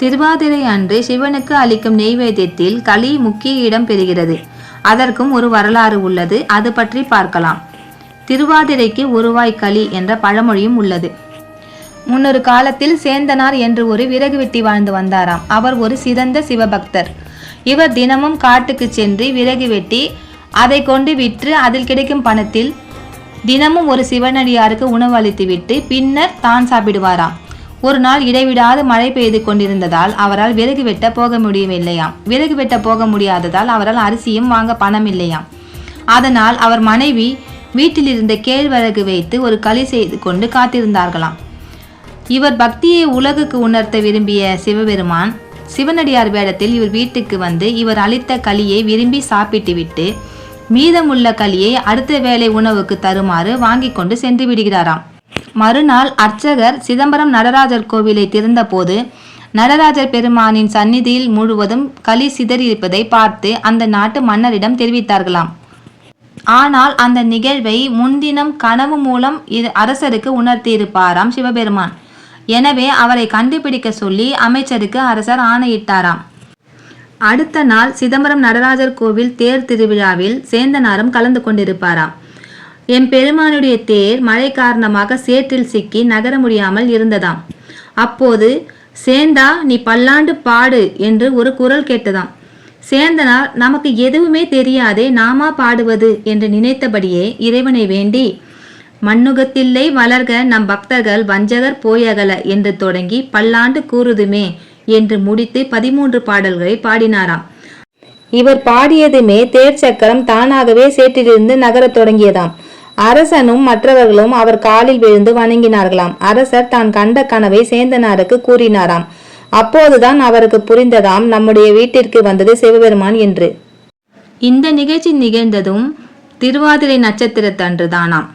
திருவாதிரை அன்று சிவனுக்கு அளிக்கும் நெய்வேத்தியத்தில் களி முக்கிய இடம் பெறுகிறது. அதற்கும் ஒரு வரலாறு உள்ளது. அது பற்றி பார்க்கலாம். திருவாதிரைக்கு உருவாய் களி என்ற பழமொழியும் உள்ளது. முன்னொரு காலத்தில் சேந்தனார் என்று ஒரு விறகு வெட்டி வாழ்ந்து வந்தாராம். அவர் ஒரு சிறந்த சிவபக்தர். இவர் தினமும் காட்டுக்கு சென்று விறகு வெட்டி அதை கொண்டு விற்று அதில் கிடைக்கும் பணத்தில் தினமும் ஒரு சிவனடியாருக்கு உணவு அளித்துவிட்டு பின்னர் தான் சாப்பிடுவாராம். ஒரு நாள் இடைவிடாது மழை பெய்து கொண்டிருந்ததால் அவரால் விறகு வெட்ட போக முடியவில்லையாம். விறகு வெட்ட போக முடியாததால் அவரால் அரிசியும் வாங்க பணம் இல்லையாம் அதனால் அவர் மனைவி வீட்டில் இருந்த கேழ்வரகு வைத்து ஒரு களி செய்து கொண்டு காத்திருந்தார்களாம். இவர் பக்தியை உலகுக்கு உணர்த்த விரும்பிய சிவபெருமான் சிவனடியார் வேடத்தில் இவர் வீட்டுக்கு வந்து இவர் அளித்த களியை விரும்பி சாப்பிட்டுவிட்டு மீதமுள்ள களியை அடுத்த வேலை உணவுக்கு தருமாறு வாங்கி கொண்டு சென்று விடுகிறாராம். மறுநாள் அர்ச்சகர் சிதம்பரம் நடராஜர் கோவிலை திறந்தபோது நடராஜர் பெருமானின் சந்நிதியில் முழுவதும் களி சிதறியிருப்பதை பார்த்து அந்த நாட்டு மன்னரிடம் தெரிவித்தார்களாம். ஆனால் அந்த நிகழ்வை முன்தினம் கனவு மூலம் அரசருக்கு உணர்த்தியிருப்பாராம் சிவபெருமான். எனவே அவரை கண்டுபிடிக்க சொல்லி அமைச்சருக்கு அரசர் ஆணையிட்டாராம். அடுத்த நாள் சிதம்பரம் நடராஜர் கோவில் தேர் திருவிழாவில் சேந்தனாரும் கலந்து கொண்டிருப்பாராம். என் பெருமானுடைய தேர் மழை காரணமாக சேற்றில் சிக்கி நகர முடியாமல் இருந்ததாம். அப்போது சேந்தா நீ பல்லாண்டு பாடு என்று ஒரு குரல் கேட்டதாம். சேந்தனார் நமக்கு எதுவுமே தெரியாதே நாமா பாடுவது என்று நினைத்தபடியே இறைவனை வேண்டி மண்ணுகத்தில்லை வளர்க நம் பக்தர்கள் வஞ்சகர் போயகல என்று தொடங்கி பல்லாண்டு கூறுதுமே என்று முடித்து பதிமூன்று பாடல்களை பாடினாராம். இவர் பாடியதுமே தேர் சக்கரம் தானாகவே சேற்றிலிருந்து நகரத் தொடங்கியதாம். அரசனும் மற்றவர்களும் அவர் காலில் விழுந்து வணங்கினார்களாம். அரசர் தான் கண்ட கனவை சேந்தனாருக்கு கூறினாராம். அப்போதுதான் அவருக்கு புரிந்ததாம் நம்முடைய வீட்டிற்கு வந்தது சிவபெருமான் என்று. இந்த நிகழ்ச்சி நிகழ்ந்ததும் திருவாதிரை நட்சத்திரத்தன்று தானாம்.